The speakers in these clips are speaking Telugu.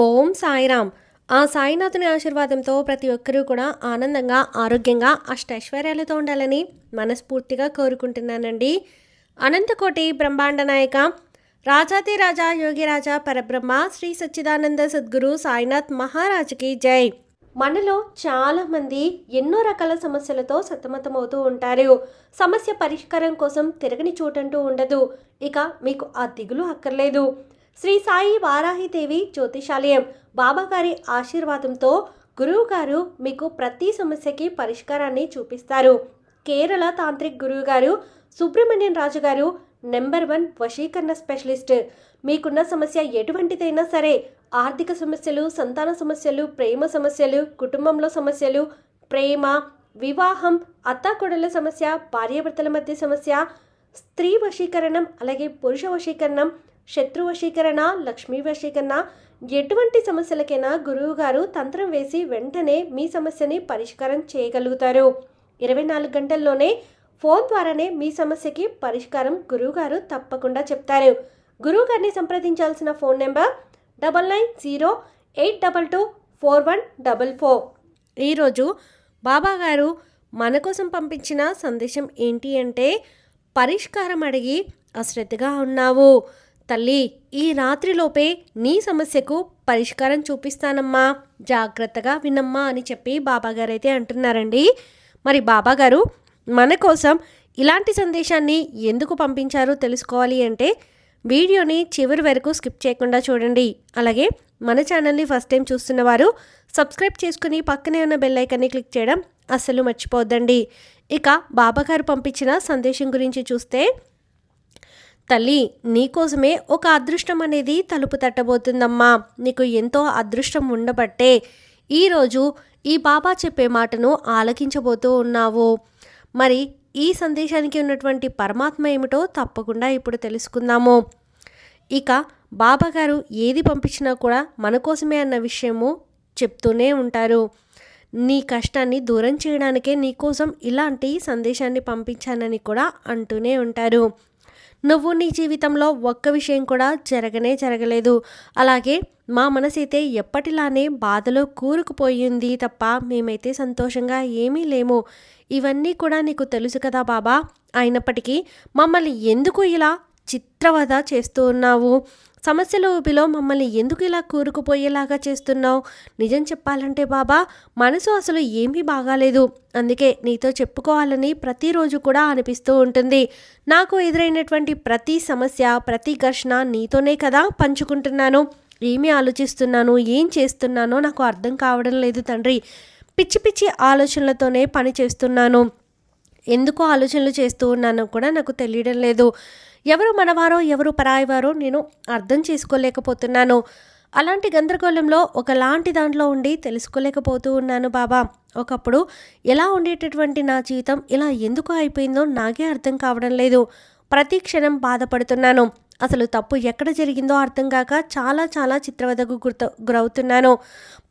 ఓం సాయిరామ్. ఆ సాయినాథుని ఆశీర్వాదంతో ప్రతి ఒక్కరూ కూడా ఆనందంగా ఆరోగ్యంగా అష్టైశ్వర్యాలతో ఉండాలని మనస్ఫూర్తిగా కోరుకుంటున్నానండి. అనంతకోటి బ్రహ్మాండ నాయక రాజాది రాజా యోగిరాజా పరబ్రహ్మ శ్రీ సచ్చిదానంద సద్గురు సాయినాథ్ మహారాజుకి జై. మనలో చాలామంది ఎన్నో రకాల సమస్యలతో సతమతమవుతూ ఉంటారు. సమస్య పరిష్కారం కోసం తిరగని చోటంటూ ఉండదు. ఇక మీకు ఆ దిగులు అక్కర్లేదు. శ్రీ సాయి వారాహిదేవి జ్యోతిషాలయం. బాబాగారి ఆశీర్వాదంతో గురువు గారు మీకు ప్రతి సమస్యకి పరిష్కారాన్ని చూపిస్తారు. కేరళ తాంత్రిక్ గురువు గారు సుబ్రహ్మణ్యం రాజు గారు నెంబర్ వన్ వశీకరణ స్పెషలిస్ట్. మీకున్న సమస్య ఎటువంటిదైనా సరే ఆర్థిక సమస్యలు సంతాన సమస్యలు ప్రేమ సమస్యలు కుటుంబంలో సమస్యలు ప్రేమ వివాహం అత్తాకొడల సమస్య భార్యాభర్తల మధ్య సమస్య స్త్రీ వశీకరణం అలాగే పురుష వశీకరణం శత్రు వశీకరణ లక్ష్మీ వశీకరణ. ఎటువంటి సమస్యలకైనా గురువు గారు తంత్రం వేసి వెంటనే మీ సమస్యని పరిష్కారం చేయగలుగుతారు. ఇరవై నాలుగు గంటల్లోనే ఫోన్ ద్వారానే మీ సమస్యకి పరిష్కారం గురువుగారు తప్పకుండా చెప్తారు. గురువుగారిని సంప్రదించాల్సిన phone number double nine zero eight double two four one double four. ఈరోజు బాబా గారు మన కోసం పంపించిన సందేశం ఏంటి అంటే పరిష్కారం అడిగి అశ్రద్ధగా ఉన్నావు. తల్లి ఈ రాత్రిలోపే నీ సమస్యకు పరిష్కారం చూపిస్తానమ్మా. జాగ్రత్తగా వినమ్మా అని చెప్పి బాబాగారైతే అంటున్నారండి. మరి బాబాగారు మన కోసం ఇలాంటి సందేశాన్ని ఎందుకు పంపించారో తెలుసుకోవాలి అంటే వీడియోని చివరి వరకు స్కిప్ చేయకుండా చూడండి. అలాగే మన ఛానల్ని ఫస్ట్ టైం చూస్తున్న వారు సబ్స్క్రైబ్ చేసుకుని పక్కనే ఉన్న బెల్ ఐకాన్ని క్లిక్ చేయడం అస్సలు మర్చిపోద్దండి. ఇక బాబాగారు పంపించిన సందేశం గురించి చూస్తే తల్లి నీకోసమే ఒక అదృష్టం అనేది తలుపు తట్టబోతుందమ్మా. నీకు ఎంతో అదృష్టం ఉండబట్టే ఈరోజు ఈ బాబా చెప్పే మాటను ఆలకించబోతూ ఉన్నావు. మరి ఈ సందేశానికి ఉన్నటువంటి పరమాత్మ ఏమిటో తప్పకుండా ఇప్పుడు తెలుసుకుందాము. ఇక బాబా గారు ఏది పంపించినా కూడా మన కోసమే అన్న విషయము చెప్తూనే ఉంటారు. నీ కష్టాన్ని దూరం చేయడానికే నీకోసం ఇలాంటి సందేశాన్ని పంపించానని కూడా అంటూనే ఉంటారు. నువ్వు నీ జీవితంలో ఒక్క విషయం కూడా జరగనే జరగలేదు. అలాగే మా మనసైతే ఎప్పటిలానే బాధలో కూరుకుపోయింది తప్ప మేమైతే సంతోషంగా ఏమీ లేము. ఇవన్నీ కూడా నీకు తెలుసు కదా బాబా. అయినప్పటికీ మమ్మల్ని ఎందుకు ఇలా చిత్రవద చేస్తూ ఉన్నావు. సమస్యల ఊపిలో మమ్మల్ని ఎందుకు ఇలా కూరుకుపోయేలాగా చేస్తున్నావు? నిజం చెప్పాలంటే బాబా మనసు అసలు ఏమీ బాగాలేదు. అందుకే నీతో చెప్పుకోవాలని ప్రతిరోజు కూడా అనిపిస్తూ ఉంటుంది. నాకు ఎదురైనటువంటి ప్రతి సమస్య ప్రతి ఘర్షణ నీతోనే కదా పంచుకుంటున్నాను. ఏమి ఆలోచిస్తున్నాను? ఏం చేస్తున్నానో నాకు అర్థం కావడం లేదు తండ్రి. పిచ్చి పిచ్చి ఆలోచనలతోనే పని చేస్తున్నాను. ఎందుకు ఆలోచనలు చేస్తూ ఉన్నానో కూడా నాకు తెలియడం లేదు. ఎవరు మనవారో ఎవరు పరాయివారో నేను అర్థం చేసుకోలేకపోతున్నాను. అలాంటి గందరగోళంలో ఒకలాంటి దాంట్లో ఉండి తెలుసుకోలేకపోతూ ఉన్నాను బాబా. ఒకప్పుడు ఎలా ఉండేటటువంటి నా జీవితం ఇలా ఎందుకు అయిపోయిందో నాకే అర్థం కావడం లేదు. ప్రతి క్షణం బాధపడుతున్నాను. అసలు తప్పు ఎక్కడ జరిగిందో అర్థం కాక చాలా చాలా చిత్రవదకు గుర్త గురవుతున్నాను.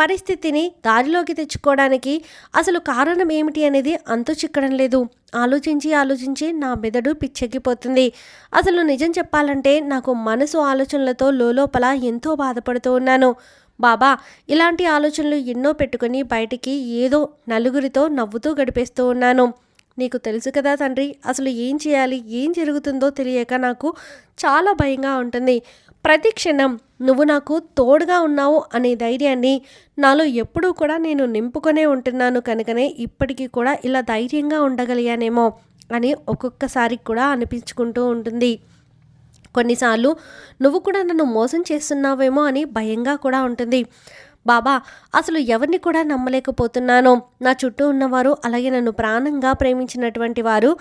పరిస్థితిని దారిలోకి తెచ్చుకోవడానికి అసలు కారణం ఏమిటి అనేది అంతు చిక్కడం లేదు. ఆలోచించి ఆలోచించి నా మెదడు పిచ్చెక్కిపోతుంది. అసలు నిజం చెప్పాలంటే నాకు మనసు ఆలోచనలతో లోపల ఎంతో బాధపడుతూ ఉన్నాను. బాబా ఇలాంటి ఆలోచనలు ఎన్నో పెట్టుకుని బయటికి ఏదో నలుగురితో నవ్వుతూ గడిపేస్తూ ఉన్నాను. నీకు తెలుసు కదా తండ్రి అసలు ఏం చేయాలి ఏం జరుగుతుందో తెలియక నాకు చాలా భయంగా ఉంటుంది. ప్రతి క్షణం నువ్వు నాకు తోడుగా ఉన్నావు అనే ధైర్యాన్ని నాలో ఎప్పుడూ కూడా నేను నింపుకొనే ఉంటున్నాను కనుకనే ఇప్పటికీ కూడా ఇలా ధైర్యంగా ఉండగలిగానేమో అని ఒక్కొక్కసారి కూడా అనిపించుకుంటూ ఉంటుంది. కొన్నిసార్లు నువ్వు కూడా నన్ను మోసం చేస్తున్నావేమో అని భయంగా కూడా ఉంటుంది. బాబా అసలు ఎవరిని కూడా నమ్మలేకపోతున్నాను? నా చుట్టూ ఉన్నవారు అలాగే నన్ను ప్రాణంగా ప్రేమించినటువంటి వారు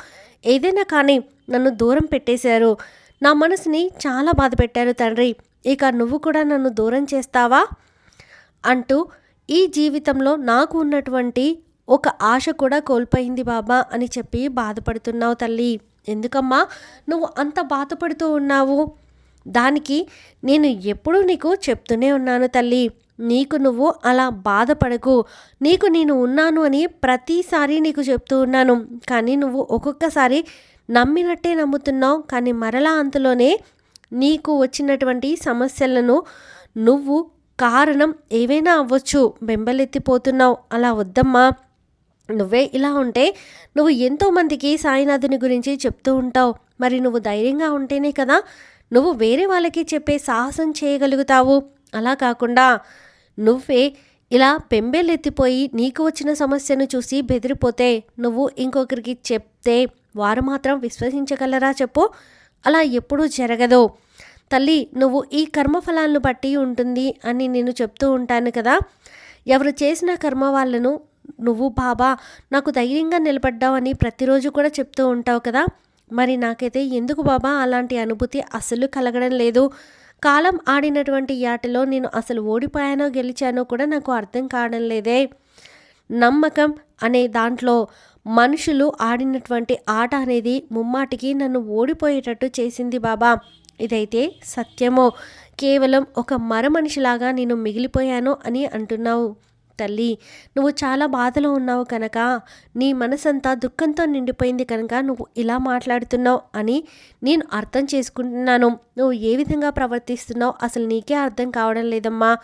ఏదైనా కానీ నన్ను దూరం పెట్టేశారు. నా మనసుని చాలా బాధ పెట్టారు తండ్రి. ఇక నువ్వు కూడా నన్ను దూరం చేస్తావా? అంటూ ఈ జీవితంలో నాకు ఉన్నటువంటి ఒక ఆశ కూడా కోల్పోయింది బాబా అని చెప్పి బాధపడుతున్నావు తల్లి. ఎందుకమ్మా? నువ్వు అంత బాధపడుతూ ఉన్నావు. దానికి నేను ఎప్పుడూ నీకు చెప్తూనే ఉన్నాను తల్లి. నీకు నువ్వు అలా బాధపడకు. నీకు నేను ఉన్నాను అని ప్రతిసారి నీకు చెప్తూ ఉన్నాను. కానీ నువ్వు ఒక్కొక్కసారి నమ్మినట్టే నమ్ముతున్నావు. కానీ మరలా అంతలోనే నీకు వచ్చినటువంటి సమస్యలను నువ్వు కారణం ఏవైనా అవ్వచ్చు. బెంబలెత్తిపోతున్నావు. అలా వద్దమ్మా. నువ్వే ఇలా ఉంటే నువ్వు ఎంతోమందికి సాయినాథుని గురించి చెప్తూ ఉంటావు. మరి నువ్వు ధైర్యంగా ఉంటేనే కదా నువ్వు వేరే వాళ్ళకి చెప్పే సాహసం చేయగలుగుతావు. అలా కాకుండా నువ్వే ఇలా పెంబేలెత్తిపోయి నీకు వచ్చిన సమస్యను చూసి బెదిరిపోతే నువ్వు ఇంకొకరికి చెప్తే వారు మాత్రం విశ్వసించగలరా చెప్పు. అలా ఎప్పుడూ జరగదు. తల్లి నువ్వు ఈ కర్మఫలాలను బట్టి ఉంటుంది అని నేను చెప్తూ ఉంటాను కదా. ఎవరు చేసిన కర్మ వాళ్ళను నువ్వు బాబా నాకు ధైర్యంగా నిలబడ్డావు అని ప్రతిరోజు కూడా చెప్తూ ఉంటావు కదా. మరి నాకైతే ఎందుకు బాబా అలాంటి అనుభూతి అసలు కలగడం లేదు. కాలం ఆడినటువంటి ఆటలో నేను అసలు ఓడిపోయానో గెలిచానో కూడా నాకు అర్థం కావడం లేదే. నమ్మకం అనే దాంట్లో మనుషులు ఆడినటువంటి ఆట అనేది ముమ్మాటికి నన్ను ఓడిపోయేటట్టు చేసింది బాబా. ఇదైతే సత్యమో కేవలం ఒక మర మనిషిలాగా నేను మిగిలిపోయాను అని అంటున్నావు. తల్లి నువ్వు చాలా బాధలో ఉన్నావు కనుక నీ మనసంతా దుఃఖంతో నిండిపోయింది కనుక నువ్వు ఇలా మాట్లాడుతున్నావు అని నేను అర్థం చేసుకుంటున్నాను. నువ్వు ఏ విధంగా ప్రవర్తిస్తున్నావు అసలు నీకే అర్థం కావడం లేదమ్మా.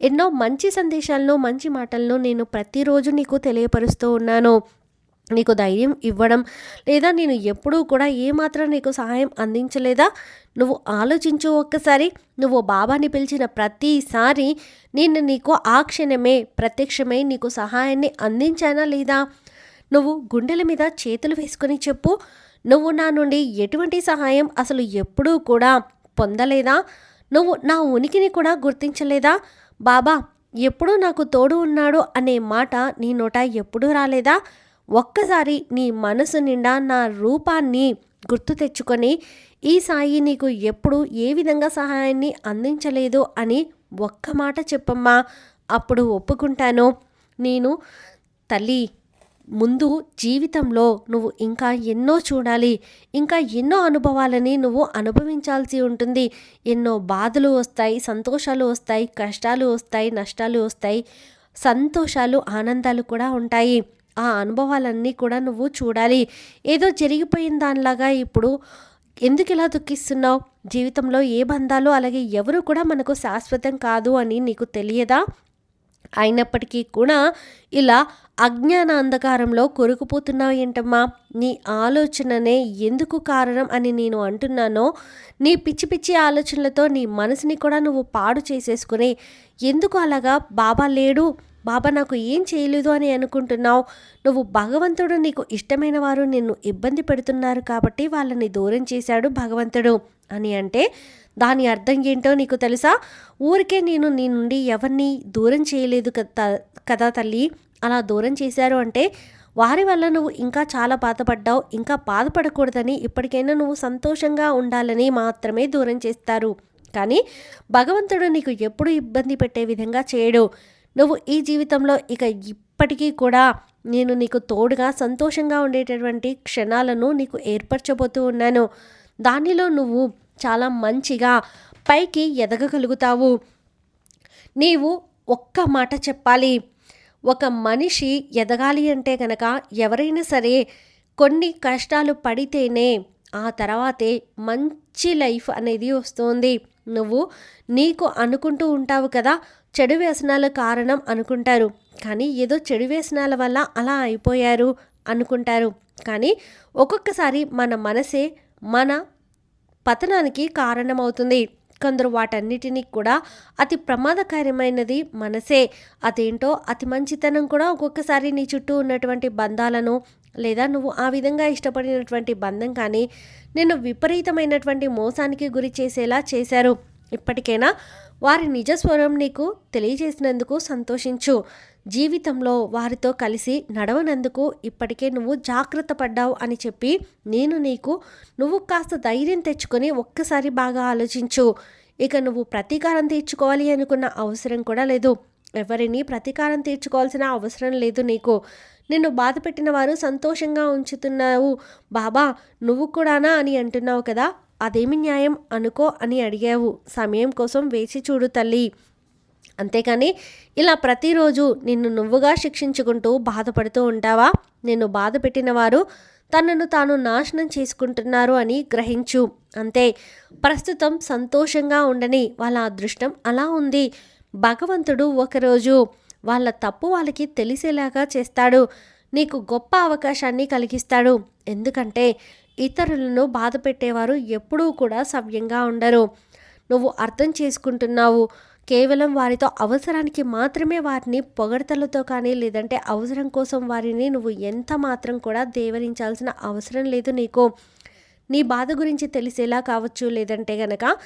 ఎన్నో మంచి సందేశాలను మంచి మాటలను నేను ప్రతిరోజు నీకు తెలియపరుస్తూ ఉన్నాను. నీకు ధైర్యం ఇవ్వడం లేదా నేను ఎప్పుడూ కూడా ఏమాత్రం నీకు సహాయం అందించలేదా? నువ్వు ఆలోచించు ఒక్కసారి. నువ్వు బాబాని పిలిచిన ప్రతిసారి నేను నీకు ఆ క్షణమే ప్రత్యక్షమై నీకు సహాయాన్ని అందించానా లేదా? నువ్వు గుండెల మీద చేతులు వేసుకొని చెప్పు. నువ్వు నా నుండి ఎటువంటి సహాయం అసలు ఎప్పుడూ కూడా పొందలేదా? నువ్వు నా ఉనికిని కూడా గుర్తించలేదా? బాబా ఎప్పుడూ నాకు తోడు ఉన్నాడు అనే మాట నీ నోట ఎప్పుడూ రాలేదా? ఒక్కసారి నీ మనసు నిండా నా రూపాన్ని గుర్తు తెచ్చుకొని ఈ సాయి నీకు ఎప్పుడు ఏ విధంగా సహాయాన్ని అందించలేదు అని ఒక్క మాట చెప్పమ్మా. అప్పుడు ఒప్పుకుంటాను. నేను తల్లి ముందు జీవితంలో నువ్వు ఇంకా ఎన్నో చూడాలి ఇంకా ఎన్నో అనుభవాలని నువ్వు అనుభవించాల్సి ఉంటుంది. ఎన్నో బాధలు వస్తాయి సంతోషాలు వస్తాయి కష్టాలు వస్తాయి నష్టాలు వస్తాయి సంతోషాలు ఆనందాలు కూడా ఉంటాయి. ఆ అనుభవాలన్నీ కూడా నువ్వు చూడాలి. ఏదో జరిగిపోయిన దానిలాగా ఇప్పుడు ఎందుకు ఇలా దుఃఖిస్తున్నావు? జీవితంలో ఏ బంధాలు? అలాగే ఎవరు కూడా మనకు శాశ్వతం కాదు అని నీకు తెలియదా? అయినప్పటికీ కూడా ఇలా అజ్ఞాన అంధకారంలో కొరుకుపోతున్నావు ఏంటమ్మా? నీ ఆలోచననే ఎందుకు కారణం అని నేను అంటున్నానో నీ పిచ్చి పిచ్చి ఆలోచనలతో నీ మనసుని కూడా నువ్వు పాడు చేసేసుకుని ఎందుకు అలాగా? బాబా లేడు. బాబా నాకు ఏం చేయలేదు అని అనుకుంటున్నావు? నువ్వు భగవంతుడు నీకు ఇష్టమైన వారు నిన్ను ఇబ్బంది పెడుతున్నారు కాబట్టి వాళ్ళని దూరం చేశాడు భగవంతుడు అని అంటే దాని అర్థం ఏంటో నీకు తెలుసా? ఊరికే నేను నీ నుండి ఎవరిని దూరం చేయలేదు కదా తల్లి? అలా దూరం చేశారు అంటే వారి వల్ల నువ్వు ఇంకా చాలా బాధపడ్డావు ఇంకా బాధపడకూడదని ఇప్పటికైనా నువ్వు సంతోషంగా ఉండాలని మాత్రమే దూరం చేస్తారు. కానీ భగవంతుడు నీకు ఎప్పుడు ఇబ్బంది పెట్టే విధంగా చేయడు. నువ్వు ఈ జీవితంలో ఇక ఇప్పటికీ కూడా నేను నీకు తోడుగా సంతోషంగా ఉండేటటువంటి క్షణాలను నీకు ఏర్పరచబోతూ ఉన్నాను. దానిలో నువ్వు చాలా మంచిగా పైకి ఎదగగలుగుతావు. నీవు ఒక్క మాట చెప్పాలి. ఒక మనిషి ఎదగాలి అంటే కనుక ఎవరైనా సరే కొన్ని కష్టాలు పడితేనే ఆ తర్వాతే మంచి లైఫ్ అనేది వస్తుంది. నువ్వు నీకు అనుకుంటూ ఉంటావు కదా చెడు వ్యసనాల కారణం అనుకుంటారు. కానీ ఏదో చెడు వ్యసనాల వల్ల అలా అయిపోయారు అనుకుంటారు. కానీ ఒక్కొక్కసారి మన మనసే మన పతనానికి కారణమవుతుంది. కొందరు వాటన్నిటినీ కూడా అతి ప్రమాదకరమైనది మనసే. అదేంటో అతి మంచితనం కూడా ఒక్కొక్కసారి నీ చుట్టూ ఉన్నటువంటి బంధాలను లేదా నువ్వు ఆ విధంగా ఇష్టపడినటువంటి బంధం కానీ నేను విపరీతమైనటువంటి మోసానికి గురి చేసేలా చేశారు. ఇప్పటికైనా వారి నిజస్వరం నీకు తెలియజేసినందుకు సంతోషించు. జీవితంలో వారితో కలిసి నడవనందుకు ఇప్పటికే నువ్వు జాగ్రత్త పడ్డావు అని చెప్పి నేను నీకు నువ్వు కాస్త ధైర్యం తెచ్చుకొని ఒక్కసారి బాగా ఆలోచించు. ఇక నువ్వు ప్రతీకారం తీర్చుకోవాలి అనుకున్న అవసరం కూడా లేదు. ఎవరిని ప్రతీకారం తీర్చుకోవాల్సిన అవసరం లేదు నీకు. నిన్ను బాధ పెట్టిన వారు సంతోషంగా ఉంచుతున్నావు. బాబా నువ్వు కూడానా అని అంటున్నావు కదా? అదేమి న్యాయం అనుకో అని అడిగావు. సమయం కోసం వేచి చూడు తల్లి. అంతేకాని ఇలా ప్రతిరోజు నిన్ను నువ్వుగా శిక్షించుకుంటూ బాధపడుతూ ఉంటావా? నిన్ను బాధ పెట్టిన వారు తనను తాను నాశనం చేసుకుంటున్నారు అని గ్రహించు. అంతే. ప్రస్తుతం సంతోషంగా ఉండని వాళ్ళ అదృష్టం అలా ఉంది. భగవంతుడు ఒకరోజు వాళ్ళ తప్పు వాళ్ళకి తెలిసేలాగా చేస్తాడు. నీకు గొప్ప అవకాశాన్ని కలిగిస్తాడు. ఎందుకంటే ఇతరులను బాధ పెట్టేవారు ఎప్పుడూ కూడా సవ్యంగా ఉండరు. నువ్వు అర్థం చేసుకుంటున్నావు. కేవలం వారితో అవసరానికి మాత్రమే వారిని పొగడతలతో కానీ లేదంటే అవసరం కోసం వారిని నువ్వు ఎంత మాత్రం కూడా దేవరించాల్సిన అవసరం లేదు నీకు. నీ బాధ గురించి తెలిసేలా కావచ్చు లేదంటే గనక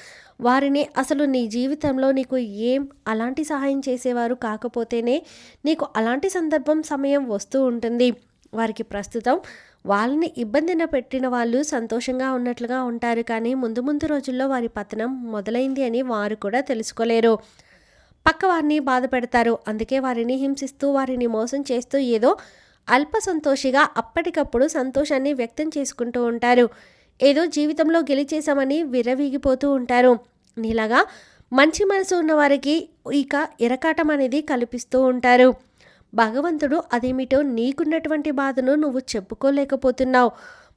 వారిని అసలు నీ జీవితంలో నీకు ఏం అలాంటి సహాయం చేసేవారు కాకపోతేనే నీకు అలాంటి సందర్భం సమయం వస్తూ ఉంటుంది. వారికి ప్రస్తుతం వాళ్ళని ఇబ్బందిన పెట్టిన వాళ్ళు సంతోషంగా ఉన్నట్లుగా ఉంటారు. కానీ ముందు ముందు రోజుల్లో వారి పతనం మొదలైంది అని వారు కూడా తెలుసుకోలేరు. పక్క వారిని బాధ పెడతారు. అందుకే వారిని హింసిస్తూ వారిని మోసం చేస్తూ ఏదో అల్ప సంతోషిగా అప్పటికప్పుడు సంతోషాన్ని వ్యక్తం చేసుకుంటూ ఉంటారు. ఏదో జీవితంలో గెలిచేశామని విరవీగిపోతూ ఉంటారు. నీలాగా మంచి మనసు ఉన్నవారికి ఇక ఇరకాటం అనేది కల్పిస్తూ ఉంటారు. భగవంతుడు అదేమిటో నీకున్నటువంటి బాధను నువ్వు చెప్పుకోలేకపోతున్నావు.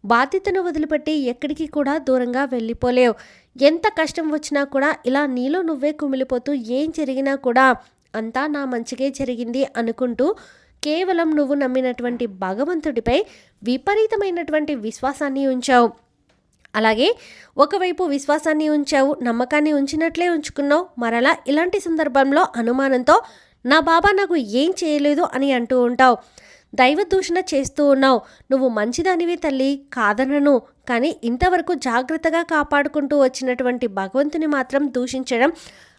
బాధ్యతను వదిలిపెట్టి ఎక్కడికి కూడా దూరంగా వెళ్ళిపోలేవు. ఎంత కష్టం వచ్చినా కూడా ఇలా నీలో నువ్వే కుమిలిపోతూ ఏం జరిగినా కూడా అంతా నా మంచిగే జరిగింది అనుకుంటూ కేవలం నువ్వు నమ్మినటువంటి భగవంతుడిపై విపరీతమైనటువంటి విశ్వాసాన్ని ఉంచావు. అలాగే ఒకవైపు విశ్వాసాన్ని ఉంచావు నమ్మకాన్ని ఉంచినట్లే ఉంచుకున్నావు. మరలా ఇలాంటి సందర్భంలో అనుమానంతో నా బాబా నాకు ఏం చేయలేదు అని అంటూ ఉంటావు. దైవ దూషణ చేస్తూ ఉన్నావు. నువ్వు మంచిదానివే తల్లి కాదనను. కానీ ఇంతవరకు జాగ్రత్తగా కాపాడుకుంటూ వచ్చినటువంటి భగవంతుని మాత్రం దూషించడం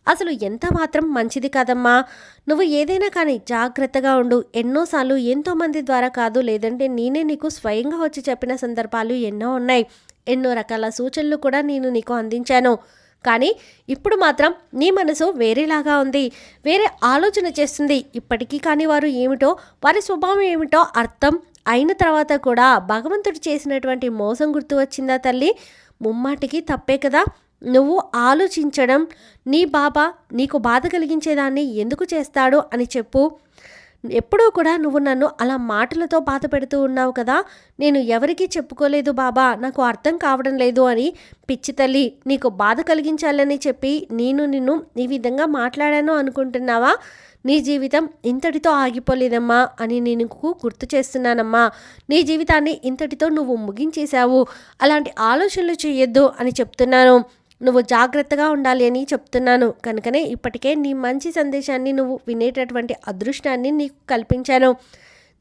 అసలు ఎంత మాత్రం మంచిది కాదమ్మా. నువ్వు ఏదైనా కానీ జాగ్రత్తగా ఉండు. ఎన్నోసార్లు ఎంతోమంది ద్వారా కాదు లేదంటే నేనే నీకు స్వయంగా వచ్చి చెప్పిన సందర్భాలు ఎన్నో ఉన్నాయి. ఎన్నో రకాల సూచనలు కూడా నేను నీకు అందించాను. కానీ ఇప్పుడు మాత్రం నీ మనసు వేరేలాగా ఉంది. వేరే ఆలోచన చేస్తుంది. ఇప్పటికీ కానీ వారు ఏమిటో వారి స్వభావం ఏమిటో అర్థం అయిన తర్వాత కూడా భగవంతుడు చేసినటువంటి మోసం గుర్తు వచ్చిందా తల్లి? ముమ్మాటికి తప్పే కదా. నువ్వు ఆలోచించడం నీ బాబా నీకు బాధ కలిగించేదాన్ని ఎందుకు చేస్తాడు అని చెప్పు. ఎప్పుడూ కూడా నువ్వు నన్ను అలా మాటలతో బాధ పెడుతూ ఉన్నావు కదా. నేను ఎవరికీ చెప్పుకోలేదు బాబా. నాకు అర్థం కావడం లేదు అని పిచ్చి తల్లి నీకు బాధ కలిగించాలని చెప్పి నేను నిన్ను ఈ విధంగా మాట్లాడాను అనుకుంటున్నావా? నీ జీవితం ఇంతటితో ఆగిపోలేదమ్మా అని నేను గుర్తు చేస్తున్నానమ్మా. నీ జీవితాన్ని ఇంతటితో నువ్వు ముగించేశావు. అలాంటి ఆలోచనలు చేయొద్దు అని చెప్తున్నాను. నువ్వు జాగ్రత్తగా ఉండాలి అని చెప్తున్నాను. కనుకనే ఇప్పటికే నీ మంచి సందేశాన్ని నువ్వు వినేటటువంటి అదృష్టాన్ని నీకు కల్పించాను.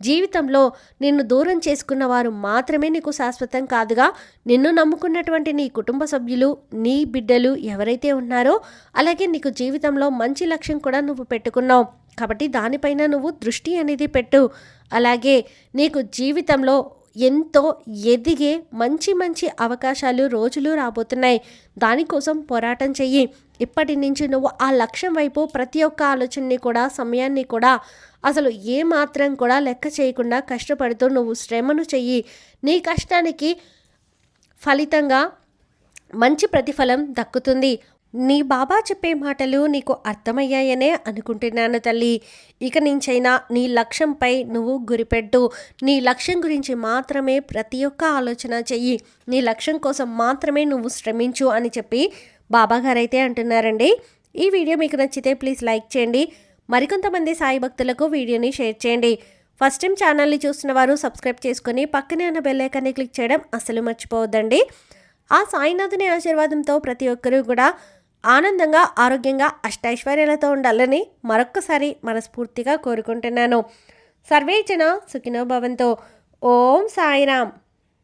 జీవితంలో నిన్ను దూరం చేసుకున్న వారు మాత్రమే నీకు శాశ్వతం కాదుగా. నిన్ను నమ్ముకున్నటువంటి నీ కుటుంబ సభ్యులు నీ బిడ్డలు ఎవరైతే ఉన్నారో అలాగే నీకు జీవితంలో మంచి లక్ష్యం కూడా నువ్వు పెట్టుకున్నావు. కాబట్టి దానిపైన నువ్వు దృష్టి అనేది పెట్టు. అలాగే నీకు జీవితంలో ఎంతో ఎదిగే మంచి మంచి అవకాశాలు రోజులు రాబోతున్నాయి. దానికోసం పోరాటం చెయ్యి. ఇప్పటి నుంచి నువ్వు ఆ లక్ష్యం వైపు ప్రతి ఒక్క ఆలోచనని కూడా సమయాన్ని కూడా అసలు ఏ మాత్రం కూడా లెక్క చేయకుండా కష్టపడుతూ నువ్వు శ్రమను చెయ్యి. నీ కష్టానికి ఫలితంగా మంచి ప్రతిఫలం దక్కుతుంది. నీ బాబా చెప్పే మాటలు నీకు అర్థమయ్యాయనే అనుకుంటున్నాను తల్లి. ఇక నుంచైనా నీ లక్ష్యంపై నువ్వు గురిపెట్టు. నీ లక్ష్యం గురించి మాత్రమే ప్రతి ఒక్క ఆలోచన చెయ్యి. నీ లక్ష్యం కోసం మాత్రమే నువ్వు శ్రమించు అని చెప్పి బాబాగారైతే అంటున్నారండి. ఈ వీడియో మీకు నచ్చితే ప్లీజ్ లైక్ చేయండి. మరికొంతమంది సాయి భక్తులకు వీడియోని షేర్ చేయండి. ఫస్ట్ టైం ఛానల్ని చూసిన వారు సబ్స్క్రైబ్ చేసుకొని పక్కనే ఉన్న బెల్లైకాన్ని క్లిక్ చేయడం అసలు మర్చిపోవద్దండి. ఆ సాయినాథుని ఆశీర్వాదంతో ప్రతి ఒక్కరూ కూడా ఆనందంగా ఆరోగ్యంగా అష్టైశ్వర్యాలతో ఉండాలని మరొక్కసారి మనస్ఫూర్తిగా కోరుకుంటున్నాను. సర్వేచన సుఖినోభవంతో ఓం సాయిరామ్.